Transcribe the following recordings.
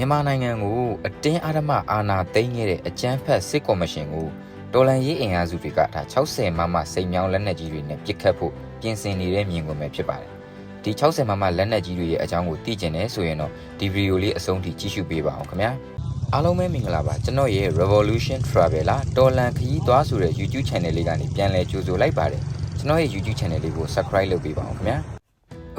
မြန်မာနိုင်ငံကိုအတင်းအဓမ္မအာဏာသိမ်းခဲ့တဲ့အကြမ်းဖက်စစ်ကော်မရှင်ကိုတော်လန်ရေးအင်အားစုတွေကဒါ60မမစိန်မြောင်းလက်နက်ကြီးတွေနဲ့ပစ်ခတ်ဖို့ပြင်ဆင်နေတဲ့မြင်ကွင်းပဲဖြစ်ပါတယ်။ဒီ60မမလက်နက်ကြီးတွေရဲ့အကြောင်းကိုသိကျင်တယ်ဆိုရင်တော့ဒီဗီဒီယိုလေးအဆုံးထိကြည့်ရှုပေးပါအောင်ခင်ဗျာ။အားလုံးပဲမင်္ဂလာပါကျွန်တော်ရဲ့ Revolution Traveler တော်လန်ခရီးသွားဆိုတဲ့ YouTube Channel လေးကနေပြန်လည်ကြိုဆိုလိုက်ပါတယ်။ကျွန်တော်ရဲ့ YouTube Channel လေးကို Subscribe လုပ်ပေးပါအောင်ခင်ဗျာ။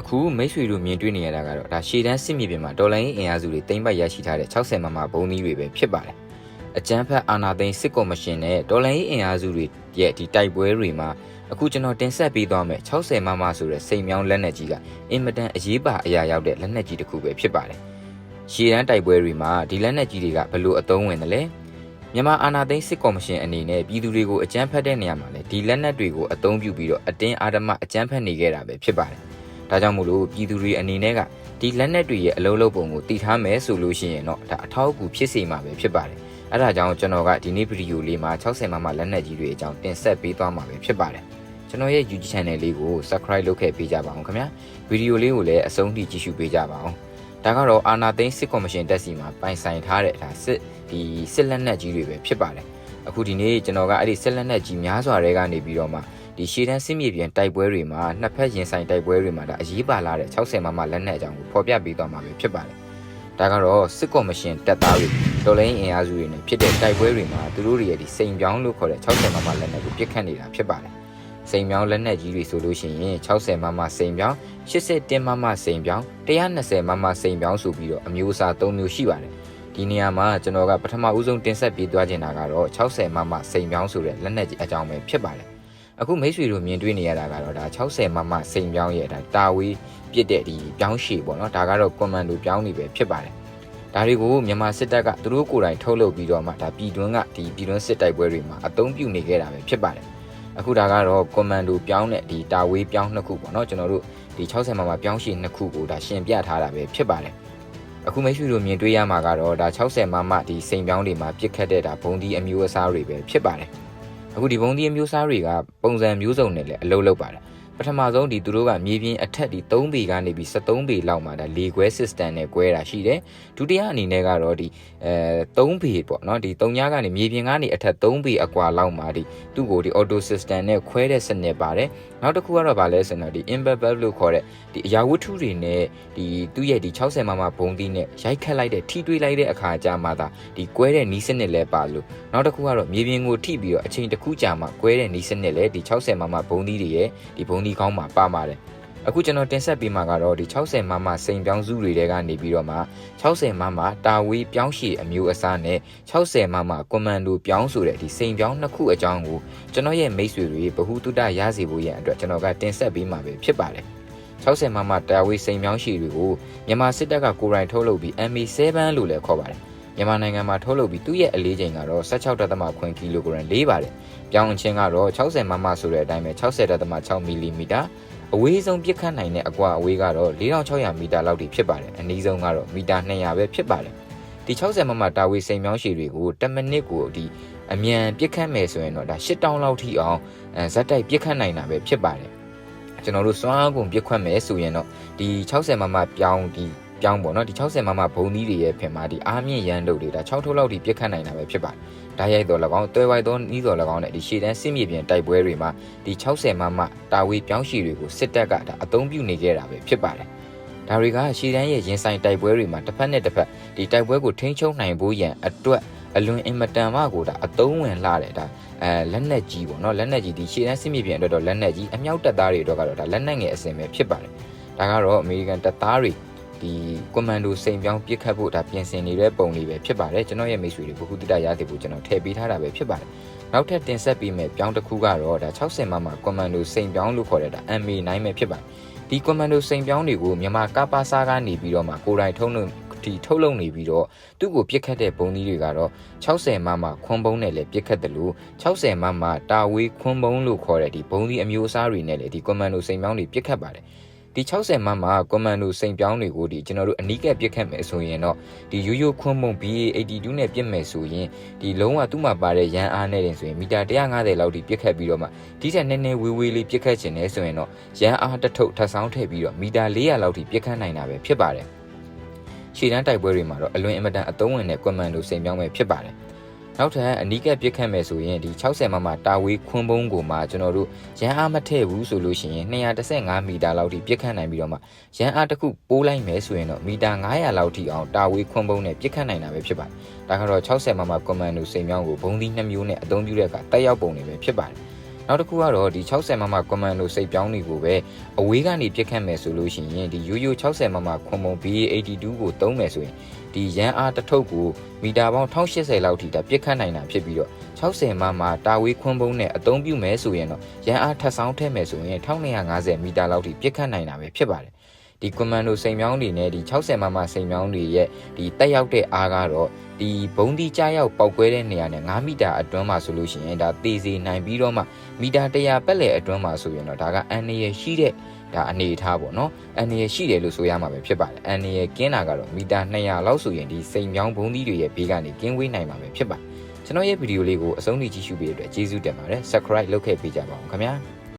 အခုမိတ်ဆွေတို့မြင်တွေ့နေရတာကတော့ဒါရှေ့တန်းစစ်မြေပြင်မှာဒေါ်လာရင်းအင်အားစုတွေတင်ပတ်ရရှိထားတဲ့60မမဘုံသီးတွေပဲဖြစ်ပါတယ်။အကြမ်းဖက်အာဏာသိမ်းစစ်ကော်မရှင်နဲ့ဒေါ်လာရင်းအင်အားစုတွေရဲ့ဒီတိုက်ပွဲတွေမှာအခုကျွန်တော်တင်ဆက်ပေးသွားမယ်60မမဆိုတဲ့စိန်မြောင်းလက်နက်ကြီးကအင်မတန်အရေးပါအရာရောက်တဲ့လက်နက်ကြီးတစ်ခုပဲဖြစ်ပါတယ်။ရှေ့တန်းတိုက်ပွဲတွေမှာဒီလက်နက်ကြီးတွေကဘလို့အသုံးဝင်တယ်လဲ။မြန်မာအာဏာသိမ်းစစ်ကော်မရှင်အနေနဲ့ပြည်သူတွေကိုအကြမ်းဖက်တဲ့နေရာမှာလည်းဒီလက်နက်တွေကိုအသုံးပြုပြီးတော့အတင်းအာဓမ္မအကြမ်းဖက်နေခဲ့တာပဲဖြစ်ပါတယ်။ ဒါကြောင့်မို့လို့ပြည်သူတွေအနေနဲ့ကဒီလက်နက်တွေရဲ့အလုံးလုံးပုံကိုတည်ထားမယ်ဆိုလို့ရှိရင်တော့ဒါအထောက်အကူဖြစ်စေမှာပဲဖြစ်ပါတယ်။အဲဒါကြောင့်ကျွန်တော်ကဒီနေ့ဗီဒီယိုလေးမှာ60မမလက်နက်ကြီးတွေအကြောင်းတင်ဆက်ပေးသွားမှာပဲဖြစ်ပါတယ်။ကျွန်တော်ရဲ့ YouTube channel လေးကို subscribe လုပ်ခဲ့ပေးကြပါအောင်ခင်ဗျာ။ဗီဒီယိုလေးကိုလည်းအဆုံးထိကြည့်ရှုပေးကြပါအောင်။ဒါကတော့အာနာသိန်းစစ်ကော်မရှင်တက်စီမှာပိုင်ဆိုင်ထားတဲ့ဒါစစ်ဒီစစ်လက်နက်ကြီးတွေပဲဖြစ်ပါတယ်။အခုဒီနေ့ကျွန်တော်ကအဲ့ဒီစစ်လက်နက်ကြီးများစွာတွေကနေပြီးတော့မှ ဒီရှေ့တန်းစစ်မြေပြင်တိုက်ပွဲတွေမှာနှစ်ဖက်ရင်ဆိုင်တိုက်ပွဲတွေမှာဒါအရေးပါလာတဲ့60မမလက်နက်အကြောင်းကိုဖော်ပြပေးသွားမှာပဲဖြစ်ပါတယ်။ဒါကတော့စစ်ကော်မရှင်တပ်သားတွေတော်လိုင်းအင်အားစုတွေနဲ့ဖြစ်တဲ့တိုက်ပွဲတွေမှာသူတို့တွေရဲ့ဒီစိန်ပြောင်းလို့ခေါ်တဲ့60မမလက်နက်ကိုပြစ်ခတ်နေတာဖြစ်ပါတယ်။စိန်ပြောင်းလက်နက်ကြီးတွေဆိုလို့ရှိရင်60မမစိန်ပြောင်း81မမစိန်ပြောင်း120မမစိန်ပြောင်းဆိုပြီးတော့အမျိုးအစား၃မျိုးရှိပါတယ်။ဒီနေရာမှာကျွန်တော်ကပထမဦးဆုံးတင်ဆက်ပေးသွားချင်တာကတော့60မမစိန်ပြောင်းဆိုတဲ့လက်နက်ကြီးအကြောင်းပဲဖြစ်ပါတယ်။ အခုမိတ်ဆွေတို့မြင်တွေ့နေရတာကတော့ဒါ60မမစိန်ပြောင်းရဲ့ဒါတာဝေးပြစ်တဲ့ဒီပြောင်းရှည်ပေါ့နော်ဒါကတော့ကွန်မန်ဒိုပြောင်းနေပဲဖြစ်ပါတယ်ဒါတွေကိုမြန်မာစစ်တပ်ကသူတို့ကိုယ်တိုင်ထုတ်လုပ်ပြီးတော့မှဒါပြည်တွင်းကဒီပြည်တွင်းစစ်တိုက်ပွဲတွေမှာအသုံးပြုနေခဲ့တာပဲဖြစ်ပါတယ်အခုဒါကတော့ကွန်မန်ဒိုပြောင်းတဲ့ဒီတာဝေးပြောင်းနှစ်ခုပေါ့နော်ကျွန်တော်တို့ဒီ60မမပြောင်းရှည်နှစ်ခုကိုဒါရှင်ပြထားတာပဲဖြစ်ပါတယ်အခုမိတ်ဆွေတို့မြင်တွေ့ရမှာကတော့ဒါ60မမဒီစိန်ပြောင်းတွေမှာပြစ်ခတ်တဲ့ဒါဘုံဒီအမျိုးအစားတွေပဲဖြစ်ပါတယ် အခုဒီဘုံဒီအမျိုးအစားတွေကပုံစံမျိုးစုံနဲ့လည်းအလုပ်လုပ်ပါတယ် ပထမဆုံးဒီသူတို့ကမြေပြင်အထက်ဒီ3ပေကနေပြီး73ပေလောက်မှာဒါလေခွဲ system နဲ့ကွဲတာရှိတယ်ဒုတိယအနေနဲ့ကတော့ဒီအဲ3ပေပေါ့နော်ဒီ3ညကနေမြေပြင်ကနေအထက်3ပေအကွာလောက်မှာဒီသူ့ကိုဒီ auto system နဲ့ခွဲတဲ့စနစ်ပါတယ်နောက်တစ်ခုကတော့ဗာလဲဆိုတော့ဒီ impact လို့ခေါ်တဲ့ဒီအရာဝတ္ထုတွေနဲ့ဒီသူ့ရဲ့ဒီ60မမဘုံသီးနဲ့ရိုက်ခတ်လိုက်တဲ့ထိတွေးလိုက်တဲ့အခါကျမှသာဒီကွဲတဲ့နီးစနစ်လဲပါလို့နောက်တစ်ခုကတော့မြေပြင်ကိုထိပြီးတော့အချိန်တစ်ခုကြာမှကွဲတဲ့နီးစနစ်လဲဒီ60မမဘုံသီးတွေရဲ့ဒီဘုံသီးကောင်းမှာပါပါတယ်အခုကျွန်တော်တင်ဆက်ပေးမှာကတော့ဒီ60မမစိန်ပြောင်းစုတွေတဲကနေပြီးတော့မှ60မမတာဝေးပြောင်းရှည်အမျိုးအစားနဲ့60မမကွန်မန်ဒိုပြောင်းဆိုတဲ့ဒီစိန်ပြောင်းနှစ်ခုအကြောင်းကိုကျွန်တော်ရဲ့မိတ်ဆွေတွေဗဟုသုတရစေဖို့ရန်အတွက်ကျွန်တော်ကတင်ဆက်ပေးမှာပဲဖြစ်ပါတယ်60မမတာဝေးစိန်ပြောင်းရှည်တွေကိုမြန်မာစစ်တပ်ကကိုယ်တိုင်ထုတ်လုပ်ပြီး MA7 လို့လည်းခေါ်ပါတယ် မြန်မာနိုင်ငံမှာထုတ်လုပ်ပြီးသူ့ရဲ့အလေးချိန်ကတော့16.9ကီလိုဂရမ်လေးပါတယ်။ပြောင်းအချင်းကတော့60မမဆိုတဲ့အတိုင်းပဲ60.6မီလီမီတာအဝေးဆုံးပြစ်ခတ်နိုင်တဲ့အကွာအဝေးကတော့4600မီတာလောက်ထိဖြစ်ပါတယ်။အနည်းဆုံးကတော့မီတာ200ပဲဖြစ်ပါတယ်။ဒီ60မမတာဝေးစိန်မြောင်းရှည်တွေကို10မိနစ်ကိုဒီအမြန်ပြစ်ခတ်မယ်ဆိုရင်တော့ဒါ8000လောက်ထိအောင်အဲဇက်တိုက်ပြစ်ခတ်နိုင်တာပဲဖြစ်ပါတယ်။ကျွန်တော်တို့စွမ်းအားကုန်ပြစ်ခွတ်မယ်ဆိုရင်တော့ဒီ60မမပြောင်းဒီ ပြောင်းပေါ့နော်ဒီ60မမဘုံသီးတွေရဲ့ဖင်မှာဒီအားမြင့်ရန်တုတ်တွေဒါ6ထုတ်လောက်ထိပြစ်ခတ်နိုင်တာပဲဖြစ်ပါတယ်။ဓာတ်ရိုက်တော်၎င်းတွဲဝိုက်သောနီးတော်၎င်းနဲ့ဒီရှေ့တန်းစစ်မြေပြင်တိုက်ပွဲတွေမှာဒီ60မမတာဝေးပြောင်းရှည်တွေကိုစစ်တပ်ကဒါအသုံးပြုနေခဲ့တာပဲဖြစ်ပါတယ်။ဒါတွေကရှေ့တန်းရဲ့ရင်ဆိုင်တိုက်ပွဲတွေမှာတစ်ဖက်နဲ့တစ်ဖက်ဒီတိုက်ပွဲကိုထိန်းချုပ်နိုင်ဖို့ရန်အတွက်အလွန်အင်မတန်မှကိုဒါအသုံးဝင်လာတဲ့ဒါအဲလက်နက်ကြီးပေါ့နော်လက်နက်ကြီးဒီရှေ့တန်းစစ်မြေပြင်အတွက်တော့လက်နက်ကြီးအမြောက်တပ်သားတွေအတွက်ကတော့ဒါလက်နက်ငယ်အစင်ပဲဖြစ်ပါတယ်။ဒါကတော့အမေရိကန်တပ်သားတွေ ဒီကွန်မန်ဒိုစိန်ပြောင်းပြစ်ခတ်ဖို့ဒါပြင်ဆင်နေတဲ့ပုံလေးပဲဖြစ်ပါတယ်ကျွန်တော်ရဲ့မိတ်ဆွေတွေဘခုတတရသေးဖို့ကျွန်တော်ထည့်ပေးထားတာပဲဖြစ်ပါတယ်နောက်ထပ်တင်ဆက်ပေးမယ့်ပြောင်းတစ်ခုကတော့ဒါ60မမကွန်မန်ဒိုစိန်ပြောင်းလို့ခေါ်တဲ့ဒါ MA9 ပဲဖြစ်ပါတယ်ဒီကွန်မန်ဒိုစိန်ပြောင်းတွေကိုမြန်မာကပါစာကနေပြီးတော့မှကိုယ်တိုင်ထုံးလို့ဒီထုတ်လုပ်နေပြီးတော့သူ့ကိုပြစ်ခတ်တဲ့ဘုံသီးတွေကတော့60မမခွန်းဘုံနဲ့လည်းပြစ်ခတ်တယ်လို့60မမတာဝေးခွန်းဘုံလို့ခေါ်တဲ့ဒီဘုံသီးအမျိုးအစားတွေနဲ့လည်းဒီကွန်မန်ဒိုစိန်ပြောင်းတွေပြစ်ခတ်ပါတယ် ဒီ60မမကွန်မန်ဒိုစိန်ပြောင်းတွေကိုဒီကျွန်တော်တို့အနီးကပ်ပြစ်ခတ်မယ်ဆိုရင်တော့ဒီရိုးရိုးခွန်းမုံ BA82 နဲ့ပြစ်မယ်ဆိုရင်ဒီလုံးဝသူ့မှာပါတဲ့ရန်အားနဲ့တင်ဆိုရင်မီတာ150လောက်ထိပြစ်ခတ်ပြီးတော့မှဒီထက်နည်းနည်းဝေးဝေးလေးပြစ်ခတ်ခြင်းနဲ့ဆိုရင်တော့ရန်အားတစ်ထုပ်ထပ်ဆောင်ထည့်ပြီးတော့မီတာ400လောက်ထိပြစ်ခတ်နိုင်တာပဲဖြစ်ပါတယ်ရှေ့တန်းတိုက်ပွဲတွေမှာတော့အလွန်အင်မတန်အသုံးဝင်တဲ့ကွန်မန်ဒိုစိန်ပြောင်းပဲဖြစ်ပါတယ် နောက်ထပ်အနီးကပ်ပစ်ခတ်မယ်ဆိုရင်ဒီ60မမတာဝေးခွန်းပုံးကိုမှကျွန်တော်တို့ရန်အားမထည့်ဘူးဆိုလို့ရှိရင်215မီတာလောက်ထိပစ်ခတ်နိုင်ပြီးတော့မှရန်အားတစ်ခုပိုးလိုက်မယ်ဆိုရင်တော့မီတာ900လောက်ထိအောင်တာဝေးခွန်းပုံးနဲ့ပစ်ခတ်နိုင်တာပဲဖြစ်ပါတယ်ဒါကတော့60မမကွန်မန်ဒိုစိန်ပြောင်းကိုဘုံသီး2မျိုးနဲ့အသုံးပြုတဲ့အခါတက်ရောက်ပုံတွေပဲဖြစ်ပါတယ် နောက်တစ်ခုကတော့ဒီ60မမကွန်မန်ဒိုစိတ်ပြောင်းတွေကိုပဲအဝေးကနေပြစ်ခတ်မယ်ဆိုလို့ရှိရင်ဒီရိုးရိုး60မမခွန်ပုံ BA82 ကိုသုံးမယ်ဆိုရင်ဒီရန်အားတစ်ထုပ်ကိုမီတာပေါင်း1080လောက်ထိဒါပြစ်ခတ်နိုင်တာဖြစ်ပြီးတော့60မမတာဝေးခွန်ပုံနဲ့အသုံးပြုမယ်ဆိုရင်တော့ရန်အားထပ်ဆောင်ထည့်မယ်ဆိုရင်1250မီတာလောက်ထိပြစ်ခတ်နိုင်တာပဲဖြစ်ပါတယ်ဒီကွန်မန်ဒိုစိန်မြောင်းတွေနဲ့ဒီ60မမစိန်မြောင်းတွေရဲ့ဒီတက်ရောက်တဲ့အားကတော့ ဒီဘုံဒီကြားရောက်ပောက်ကွဲတဲ့နေရာနဲ့9မီတာအတွင်းမှာဆိုလို့ရှိရင်ဒါသေစေနိုင်ပြီးတော့မှမီတာ100ပက်လက်အတွင်းမှာဆိုရင်တော့ဒါကအန်ရရှိတဲ့ဒါအနေအထားပေါ့နော်အန်ရရှိတယ်လို့ဆိုရမှာပဲဖြစ်ပါတယ်အန်ရကင်းတာကတော့မီတာ200လောက်ဆိုရင်ဒီစိန်မြောင်းဘုံဒီတွေရဲ့ဘေးကနေကင်းဝေးနိုင်မှာပဲဖြစ်ပါတယ်ကျွန်တော်ရဲ့ဗီဒီယိုလေးကိုအဆုံးထိကြည့်ရှုပေးတဲ့အတွက်ကျေးဇူးတင်ပါတယ် subscribe လုပ်ခဲ့ပေးကြပါဦးခင်ဗျာ